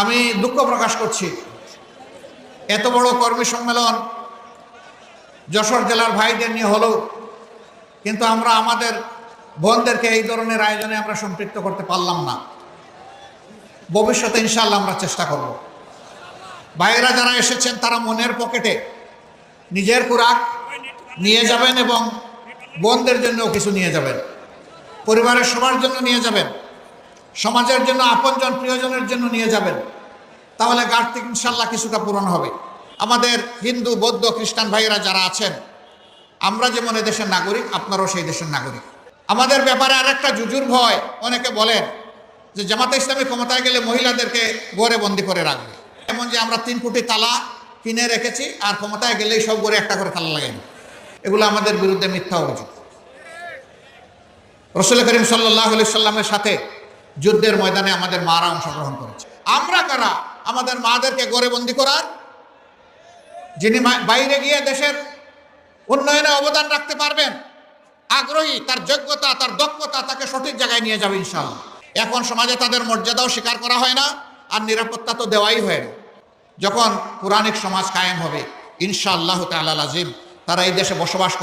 আমি দুঃখ প্রকাশ করছি। এত বড় কর্মী সম্মেলন যশোর জেলার ভাইদের নিয়ে হলো, কিন্তু আমরা আমাদের বোনদেরকে এই ধরনের আয়োজনে আমরা সম্পৃক্ত করতে পারলাম না। ভবিষ্যতে ইনশাল্লাহ আমরা চেষ্টা করব। ভাইয়েরা যারা এসেছেন, তারা মনের পকেটে নিজের কুরাক নিয়ে যাবেন এবং বোনদের জন্যও কিছু নিয়ে যাবেন। পরিবারের সবার জন্য নিয়ে যাবেন। সমাজের জন্য, আপনজন প্রিয়জনের জন্য নিয়ে যাবেন। তাহলে ঘাটতি ইনশাল্লাহ কিছুটা পূরণ হবে। আমাদের হিন্দু, বৌদ্ধ, খ্রিস্টান ভাইয়েরা যারা আছেন, আমরা যেমন দেশের নাগরিক, আপনারাও সেই দেশের নাগরিক। আমাদের ব্যাপারে আর একটা জুজুর ভয়, অনেকে বলেন যে জামাতে ইসলামী ক্ষমতায় গেলে মহিলাদেরকে গড়ে বন্দি করে রাখবে। এমন যে আমরা তিন কোটি তালা কিনে রেখেছি, আর ক্ষমতায় গেলেই সব গড়ে একটা করে তালা লাগেনি এগুলো আমাদের বিরুদ্ধে মিথ্যা অভিযোগ। রসুল করিম সাল্লাহ সাল্লামের সাথে যুদ্ধের ময়দানে আমাদের মারা অংশগ্রহণ করেছে। আমরা কারা? আমাদের মাদেরকে গড়ে বন্দি করার, যিনি বাইরে গিয়ে দেশের উন্নয়নে অবদান রাখতে পারবেন, আগ্রহী, তার যোগ্যতা, তার দক্ষতা তাকে সঠিক জায়গায় নিয়ে যাবে ইনশাল্লাহ এখন সমাজে তাদের মর্যাদাও স্বীকার করা হয় না, আর নিরাপত্তা তো দেওয়াই হয় না। যখন পুরাণিক সমাজ কায়েম হবে, ইনশাআল্লাহ তাআলা আজিম তারা এই দেশে বসবাস করে